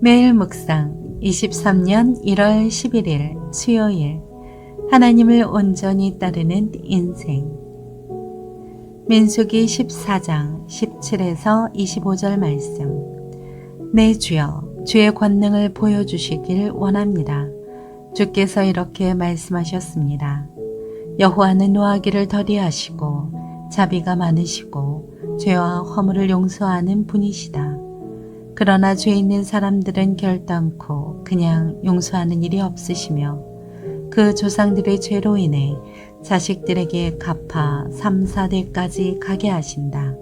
매일 묵상 23년 1월 11일 수요일 하나님을 온전히 따르는 인생 민수기 14장 17에서 25절 말씀 내 주여 주의 권능을 보여주시길 원합니다. 주께서 이렇게 말씀하셨습니다. 여호와는 노하기를 더디하시고 자비가 많으시고 죄와 허물을 용서하는 분이시다. 그러나 죄 있는 사람들은 결단코 그냥 용서하는 일이 없으시며 그 조상들의 죄로 인해 자식들에게 갚아 3, 4대까지 가게 하신다.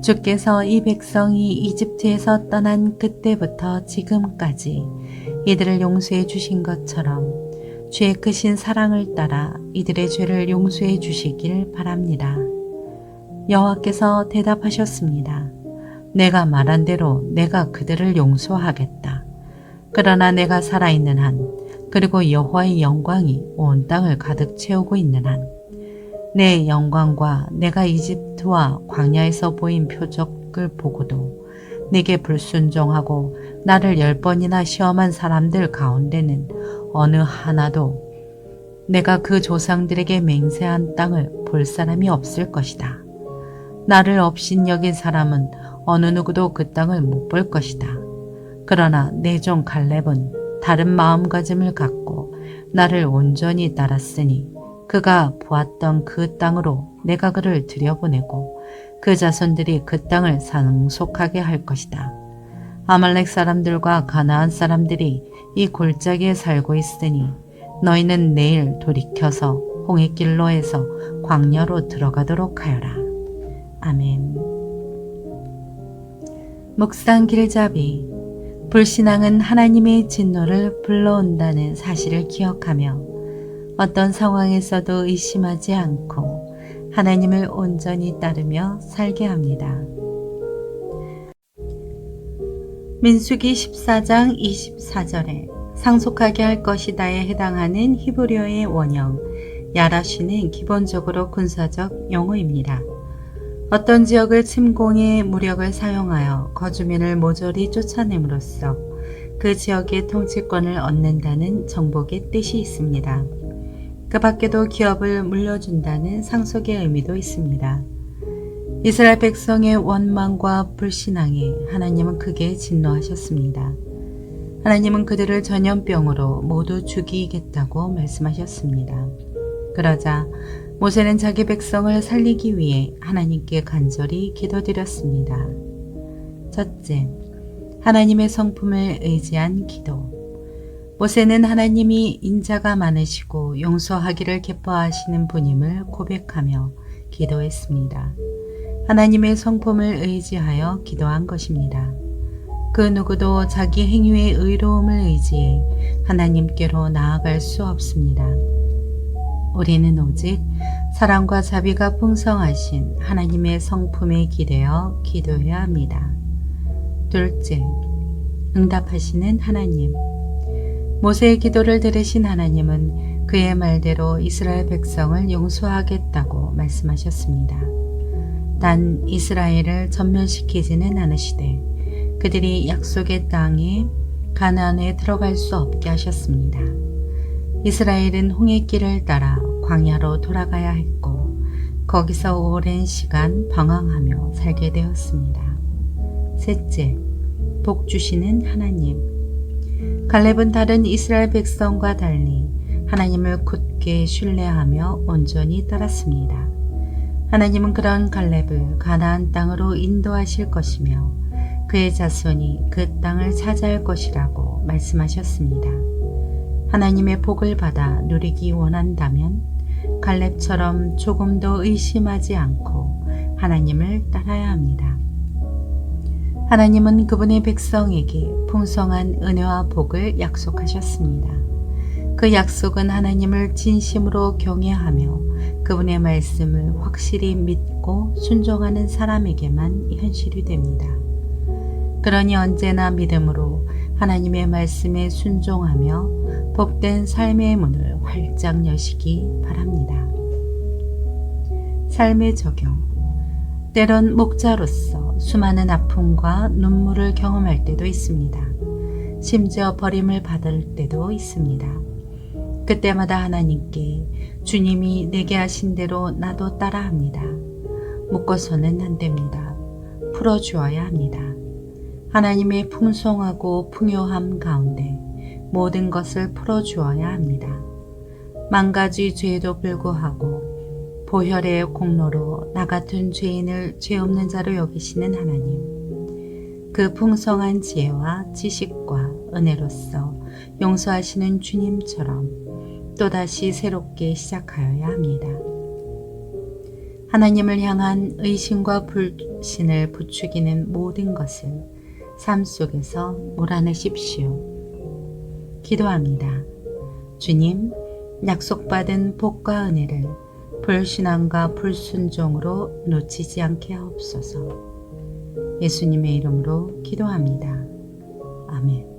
주께서 이 백성이 이집트에서 떠난 그때부터 지금까지 이들을 용서해 주신 것처럼 죄의 크신 사랑을 따라 이들의 죄를 용서해 주시길 바랍니다. 여호와께서 대답하셨습니다. 내가 말한 대로 내가 그들을 용서하겠다. 그러나 내가 살아있는 한, 그리고 여호와의 영광이 온 땅을 가득 채우고 있는 한, 내 영광과 내가 이집트와 광야에서 보인 표적을 보고도 내게 불순종하고 나를 열 번이나 시험한 사람들 가운데는 어느 하나도 내가 그 조상들에게 맹세한 땅을 볼 사람이 없을 것이다. 나를 업신 여긴 사람은 어느 누구도 그 땅을 못 볼 것이다. 그러나 내 종 갈렙은 다른 마음가짐을 갖고 나를 온전히 따랐으니 그가 보았던 그 땅으로 내가 그를 들여보내고 그 자손들이 그 땅을 상속하게 할 것이다. 아말렉 사람들과 가나안 사람들이 이 골짜기에 살고 있으니 너희는 내일 돌이켜서 홍해길로에서 광야로 들어가도록 하여라. 아멘. 묵상 길잡이 불신앙은 하나님의 진노를 불러온다는 사실을 기억하며 어떤 상황에서도 의심하지 않고 하나님을 온전히 따르며 살게 합니다. 민수기 14장 24절에 상속하게 할 것이다에 해당하는 히브리어의 원형 야라시는 기본적으로 군사적 용어입니다. 어떤 지역을 침공해 무력을 사용하여 거주민을 모조리 쫓아냄으로써 그 지역의 통치권을 얻는다는 정복의 뜻이 있습니다. 그 밖에도 기업을 물려준다는 상속의 의미도 있습니다. 이스라엘 백성의 원망과 불신앙에 하나님은 크게 진노하셨습니다. 하나님은 그들을 전염병으로 모두 죽이겠다고 말씀하셨습니다. 그러자 모세는 자기 백성을 살리기 위해 하나님께 간절히 기도드렸습니다. 첫째, 하나님의 성품을 의지한 기도. 모세는 하나님이 인자가 많으시고 용서하기를 기뻐하시는 분임을 고백하며 기도했습니다. 하나님의 성품을 의지하여 기도한 것입니다. 그 누구도 자기 행위의 의로움을 의지해 하나님께로 나아갈 수 없습니다. 우리는 오직 사랑과 자비가 풍성하신 하나님의 성품에 기대어 기도해야 합니다. 둘째, 응답하시는 하나님. 모세의 기도를 들으신 하나님은 그의 말대로 이스라엘 백성을 용서하겠다고 말씀하셨습니다. 단 이스라엘을 전멸시키지는 않으시되 그들이 약속의 땅에 가나안에 들어갈 수 없게 하셨습니다. 이스라엘은 홍해길을 따라 광야로 돌아가야 했고 거기서 오랜 시간 방황하며 살게 되었습니다. 셋째, 복 주시는 하나님. 갈렙은 다른 이스라엘 백성과 달리 하나님을 굳게 신뢰하며 온전히 따랐습니다. 하나님은 그런 갈렙을 가나안 땅으로 인도하실 것이며 그의 자손이 그 땅을 차지할 것이라고 말씀하셨습니다. 하나님의 복을 받아 누리기 원한다면 갈렙처럼 조금도 의심하지 않고 하나님을 따라야 합니다. 하나님은 그분의 백성에게 풍성한 은혜와 복을 약속하셨습니다. 그 약속은 하나님을 진심으로 경외하며 그분의 말씀을 확실히 믿고 순종하는 사람에게만 현실이 됩니다. 그러니 언제나 믿음으로 하나님의 말씀에 순종하며 복된 삶의 문을 활짝 여시기 바랍니다. 삶의 적용 때론 목자로서 수많은 아픔과 눈물을 경험할 때도 있습니다. 심지어 버림을 받을 때도 있습니다. 그때마다 하나님께 주님이 내게 하신 대로 나도 따라 합니다. 묶어서는 안 됩니다. 풀어주어야 합니다. 하나님의 풍성하고 풍요함 가운데 모든 것을 풀어주어야 합니다. 만 가지 죄에도 불구하고 보혈의 공로로 나 같은 죄인을 죄 없는 자로 여기시는 하나님. 그 풍성한 지혜와 지식과 은혜로서 용서하시는 주님처럼 또다시 새롭게 시작하여야 합니다. 하나님을 향한 의심과 불신을 부추기는 모든 것을 삶 속에서 몰아내십시오. 기도합니다. 주님, 약속받은 복과 은혜를 불신앙과 불순종으로 놓치지 않게 하옵소서. 예수님의 이름으로 기도합니다. 아멘.